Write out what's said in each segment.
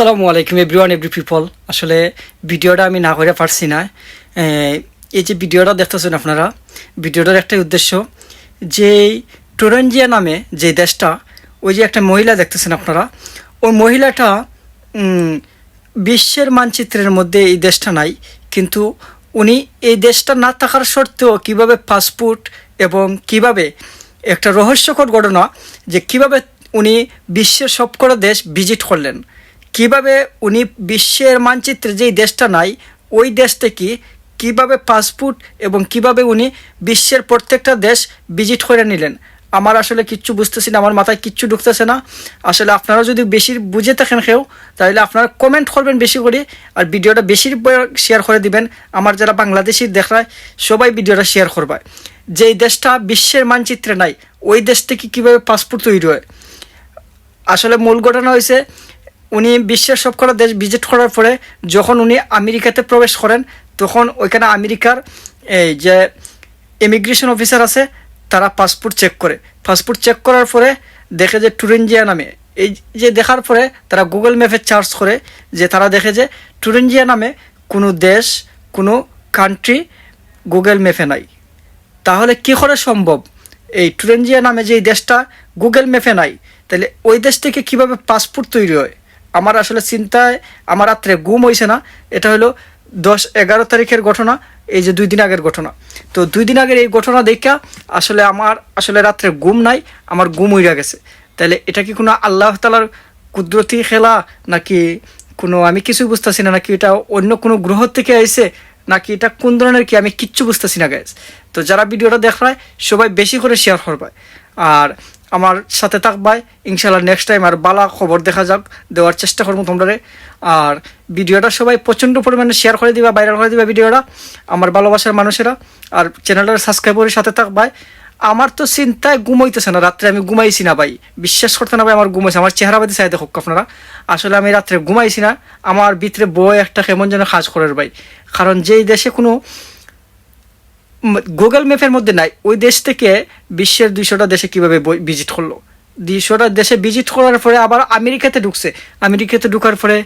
আসসালামু আলাইকুম everyone, every people. আসলে ভিডিওটা আমি না করে পারছি না। এই যে ভিডিওটা দেখতেছেন আপনারা, ভিডিওটার একটাই উদ্দেশ্য যে টুরেঞ্জিয়া নামে যে দেশটা, ওই যে একটা মহিলা দেখতেছেন আপনারা, ওই মহিলাটা বিশ্বের মানচিত্রের মধ্যে এই দেশটা নাই, কিন্তু উনি এই দেশটা না থাকার সত্ত্বেও কীভাবে পাসপোর্ট এবং কীভাবে একটা রহস্যকর ঘটনা যে কীভাবে উনি বিশ্বের সবকটা দেশ ভিজিট করলেন। কীভাবে উনি বিশ্বের মানচিত্রে যেই দেশটা নাই, ওই দেশ থেকে কীভাবে পাসপোর্ট এবং কীভাবে উনি বিশ্বের প্রত্যেকটা দেশ ভিজিট করে নিলেন? আমার আসলে কিচ্ছু বুঝতেছি না, আমার মাথায় কিচ্ছু ঢুকতেছে না। আসলে আপনারা যদি বেশি বুঝে থাকেন কেউ, তাহলে আপনারা কমেন্ট করবেন বেশি করে আর ভিডিওটা বেশি শেয়ার করে দিবেন। আমার যারা বাংলাদেশি দেখায় সবাই ভিডিওটা শেয়ার করবে। যেই দেশটা বিশ্বের মানচিত্রে নাই, ওই দেশ থেকে কীভাবে পাসপোর্ট তৈরি হয়? আসলে মূল ঘটনা হয়েছে উনি বিশ্বের সবকটা দেশ ভিজিট করার পরে যখন উনি আমেরিকাতে প্রবেশ করেন, তখন ওইখানে আমেরিকার এই যে ইমিগ্রেশন অফিসার আছে, তারা পাসপোর্ট চেক করে। পাসপোর্ট চেক করার পরে দেখে যে টুরেঞ্জিয়া নামে। এই যে দেখার পরে তারা গুগল ম্যাপে চার্জ করে যে তারা দেখে যে টুরেঞ্জিয়া নামে কোনো দেশ, কোনো কান্ট্রি গুগল ম্যাপে নাই। তাহলে কি করে সম্ভব? এই টুরেঞ্জিয়া নামে যে দেশটা গুগল ম্যাপে নাই, তাহলে ওই দেশ থেকে কীভাবে পাসপোর্ট তৈরি হয়? আমার আসলে চিন্তায় আমার রাত্রে গুম হয়েছে না। এটা হলো দশ এগারো তারিখের ঘটনা, এই যে দুই দিন আগের ঘটনা। তো দুই দিন আগের এই ঘটনা দেখা আসলে আমার আসলে রাত্রে গুম নাই, আমার গুম হইয়া গেছে। তাহলে এটা কি কোনো আল্লাহ তালার কুদরতি খেলা নাকি কোনো আমি কিছু বুঝতেছি না, নাকি এটা অন্য কোনো গ্রহ থেকে আইছে, নাকি এটা কোন ধরনের কি আমি কিচ্ছু বুঝতেছি না গাইজ তো যারা ভিডিওটা দেখায় সবাই বেশি করে শেয়ার করবে। আর আমার সাথে থাকবাই ইনশাল্লাহ নেক্সট টাইম আর বালা খবর দেখা যাক, দেওয়ার চেষ্টা করব তোমরা আর ভিডিওটা সবাই প্রচণ্ড পরিমাণে শেয়ার করে দিবা ভাইরাল করে দিবা ভিডিওটা, আমার ভালোবাসার মানুষেরা। আর চ্যানেলটা সাবস্ক্রাইব করে সাথে থাকবাই আমার তো চিন্তায় ঘুমাইতেছে না, রাত্রে আমি ঘুমাইছি না ভাই। বিশ্বাস করতে না ভাই, আমার ঘুমাইছে। আমার চেহারা বাদি চাই দেখুক আপনারা। আসলে আমি রাত্রে ঘুমাইছি না, আমার ভিতরে বই একটা কেমন যেন কাজ করে ভাই। কারণ যেই দেশে কোনো গুগল ম্যাপের মধ্যে নাই। ওই দেশ থেকে বিশ্বের দুইশোটা দেশে কীভাবে ভিজিট করল? দুইশোটা দেশে ভিজিট করার পরে আবার আমেরিকাতে ঢুকছে। আমেরিকাতে ঢুকার পরে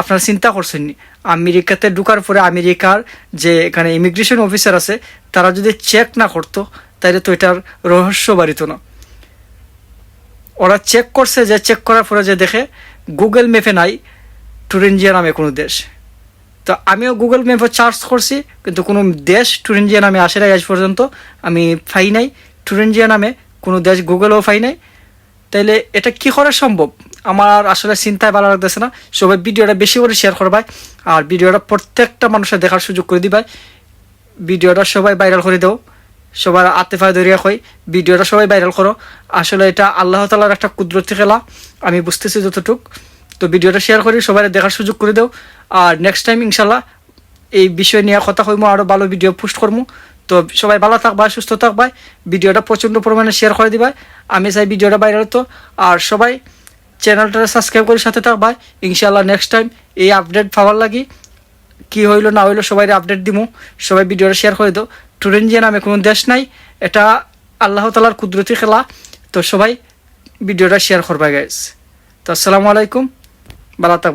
আপনারা চিন্তা করছেন নি? আমেরিকাতে ঢুকার পরে আমেরিকার যে এখানে ইমিগ্রেশন অফিসার আছে, তারা যদি চেক না করতো তাহলে তো এটার রহস্য বাড়িত না। ওরা চেক করছে যে চেক করার পরে যে দেখে গুগল ম্যাপে নাই টুরেঞ্জিয়া নামে কোনো দেশ। তো আমিও গুগল ম্যাপে চার্জ করছি, কিন্তু কোনো দেশ টুরেঞ্জিয়া নামে আসে নাই আজ পর্যন্ত, আমি পাই নাই। টুরেঞ্জিয়া নামে কোনো দেশ গুগলেও পাই নাই। তাইলে এটা কি করা সম্ভব? আমার আসলে চিন্তায় ভালো লাগতেছে না। সবাই ভিডিওটা বেশি করে শেয়ার করবাই, আর ভিডিওটা প্রত্যেকটা মানুষের দেখার সুযোগ করে দিবাই। ভিডিওটা সবাই ভাইরাল করে দাও। সবার আতেফায় দরিয়া কই ভিডিওটা সবাই ভাইরাল করো। আসলে এটা আল্লাহ তালার একটা কুদরতি খেলা। আমি বুঝতেছি যতটুক। তো ভিডিওটা শেয়ার করি সবাই দেখার সুযোগ করে দাও। আর নেক্সট টাইম ইনশাল্লাহ, এই বিষয় নিয়ে কথা কইমো আরও ভালো ভিডিও পোস্ট করব তো সবাই ভালো থাকবা, সুস্থ থাকবা, ভিডিওটা প্রচণ্ড পরিমাণে শেয়ার করে দিবা। আমি চাই ভিডিওটা বাইরে তো আর সবাই চ্যানেলটা সাবস্ক্রাইব করে সাথে থাকবা। ইনশাল্লাহ নেক্সট টাইম এই আপডেট পাওয়ার লাগি। কি হইল, না হইল সবাই আপডেট দিমু। সবাই ভিডিওটা শেয়ার করে দাও। টুরেঞ্জিয়া নামে কোনো দেশ নাই। এটা আল্লাহ তালার কুদরতি খেলা। তো সবাই ভিডিওটা শেয়ার করবা গাইজ তো আসসালামু আলাইকুম। ভালো থাকবা